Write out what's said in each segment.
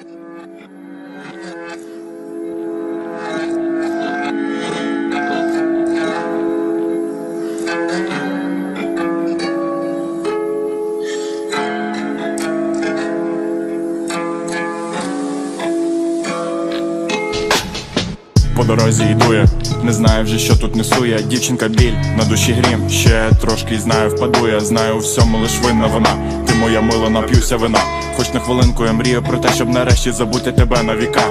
По дорозі йду я, не знаю вже, що тут несу я. Дівчинка біль, на душі грім, ще трошки знаю, впаду я. Знаю у всьому лиш винна вона, моя мила, нап'юся вина. Хоч на хвилинку я мрію про те, щоб нарешті забути тебе на віка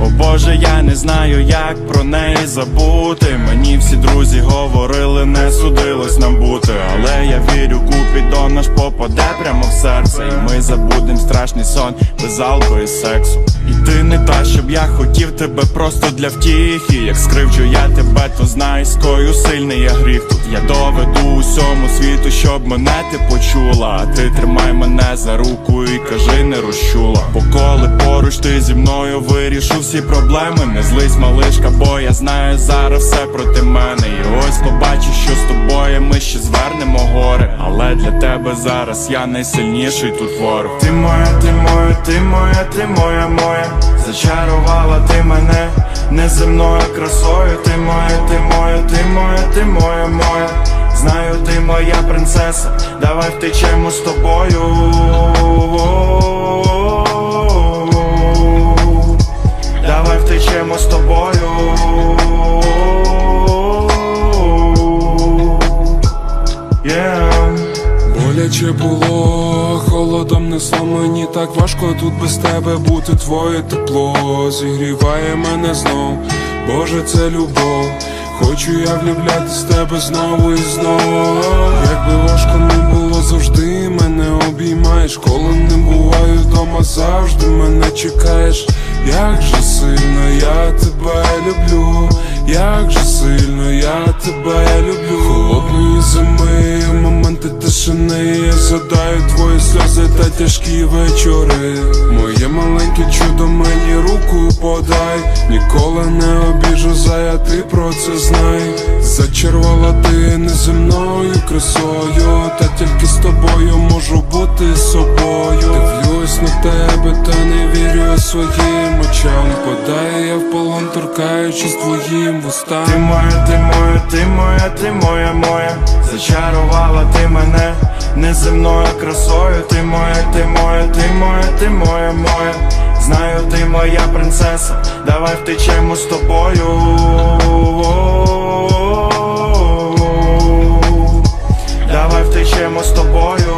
О Боже, я не знаю, як про неї забути. Мені всі друзі говорили, не судилось нам бути. Але я вірю, Купідон наш попаде прямо в серце. І ми забудем страшний сон без алко і сексу. І ти не та, щоб я хотів тебе просто для втіхи. Як скривчу я тебе, то знай, скою сильний я гріх тут. Я доведу усьому світу, щоб мене ти почула. А ти тримай мене за руку і кажи, не розчула. Коли поруч ти зі мною вирішу всі проблеми, не злись, малишка, бо я знаю зараз все проти мене. І ось побачиш, що з тобою ми ще звернемо гори. Але для тебе зараз я найсильніший тут ворог. Ти моя, ти моя, ти моя, ти моя, моя. Зачарувала ти мене неземною красою. Ти моя, ти моя, ти моя, ти моя, моя. Знаю, ти моя принцеса, давай втечемо з тобою. З тобою. Боляче було, холодом несло мені так важко тут без тебе бути. Твоє тепло зігріває мене знов. Боже, це любов. Хочу я влюблятись в тебе знову і знову. Якби важко не було завжди, мене обіймаєш. Коли не буваю вдома, завжди мене чекаєш. Як же сильно я тебе люблю, як же сильно я тебе люблю. Холодної зими, моменти тишини, згадаю твої сльози та тяжкі вечори. Моє маленьке чудо, мені руку подай. Ніколи не обіжу, зая, ти про це знай. Зачарувала ти неземною красою, своїм очам. Подай я в полон, торкаючись твоїм вустам. Ти моя, ти моя, ти моя, ти моя, моя. Зачарувала ти мене неземною красою. Ти моя, ти моя, ти моя, ти моя, моя. Знаю, ти моя принцеса, давай втечемо з тобою. Давай втечемо з тобою.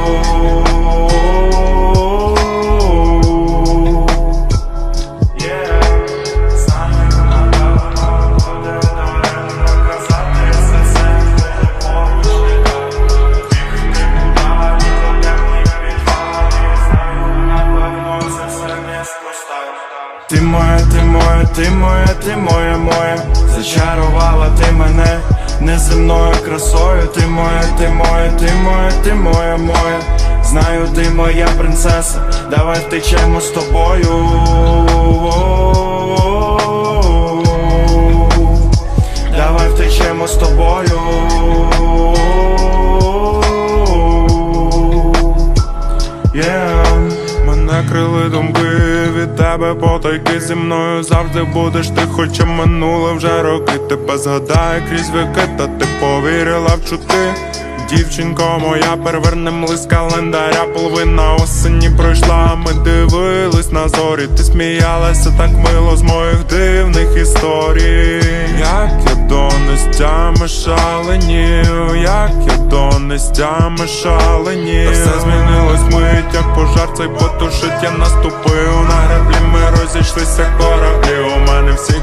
Ти моя, ти моя, ти моя, ти моя, моя. Зачарувала ти мене неземною красою. Ти моя, ти моя, ти моя, ти моя, моя. Знаю, ти моя принцеса, давай втечемо з тобою. Давай втечемо з тобою. Мене крили думки від тебе потайки зі мною завжди будеш ти, хоча минуло вже роки. Тебе згадає крізь віки, та ти повірила в чути. Дівчинко моя, перевернем лист календаря, половина осені пройшла, ми дивились на зорі. Ти сміялася так мило з моїх дивних історій. Як я до нестями шаленів, як я до нестями шаленів. Та все змінилось мить, як пожар цей потушить, я наступив на греблі, ми розійшлися кораблі.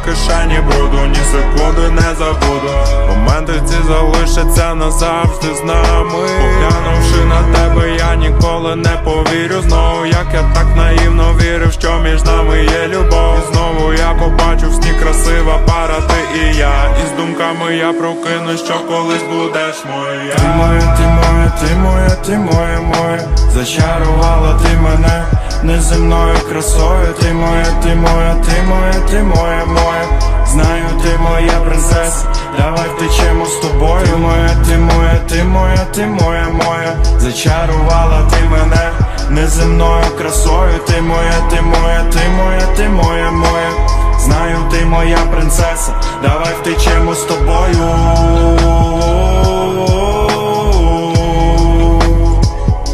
Кишені бруду, ні секунди не забуду. Моменти ці залишаться назавжди з нами. Поглянувши на тебе, я ніколи не повірю знову, як я так наївно вірив, що між нами є любов. І знову я побачу в сні красива пара, ти і я. І з думками я прокину, що колись будеш моя. Ти моя, ти моя, ти моя, ти моя, моя. Зачарувала ти мене неземною красою. Ти моя, ти моя, ти моя, ти моя, моя. Принцеса, давай втечемо з тобою. Моя, ти моя, ти моя, ти моя, моя. Зачарувала ти мене неземною красою. Ти моя, ти моя, ти моя, ти моя, моя. Знаю, ти моя принцеса, давай втечемо з тобою.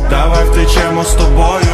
Давай втечемо з тобою.